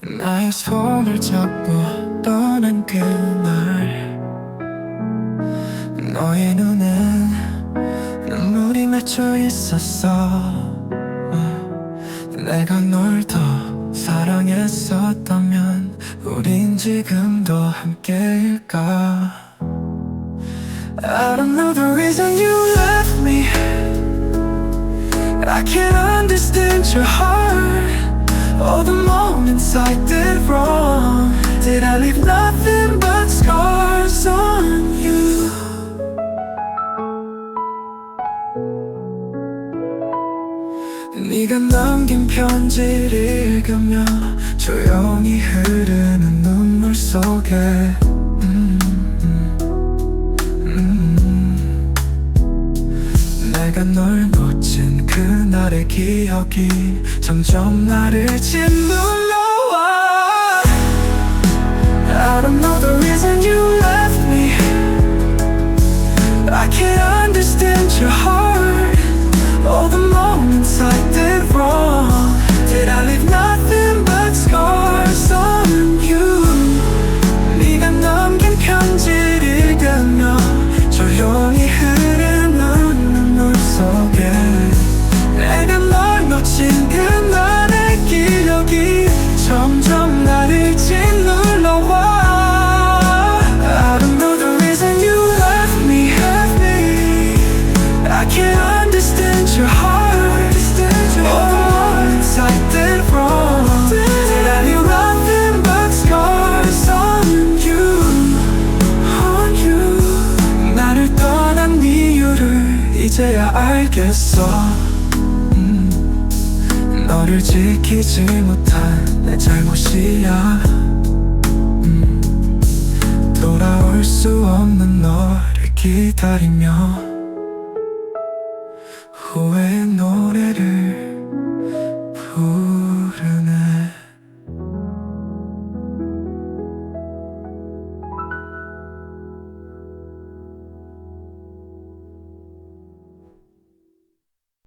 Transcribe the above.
나의 손을 잡고 떠난 그날. 너의 눈엔 눈물이 맺혀 있었어. 내가 널 더 사랑했었다면 우린 지금도 함께일까? I don't know the reason you left me. I can't moments I did wrong Did I leave nothing but scars on you? 네가 남긴 편지를 읽으며 조용히 흐르는 눈물 속에 음, 음, 음. 내가 널 놓친 그날의 기억이 점점 나를 짓 이제야 알겠어. 음, 너를 지키지 못한 내 잘못이야. 음, 돌아올 수 없는 너를 기다리며 후회 노래를 부르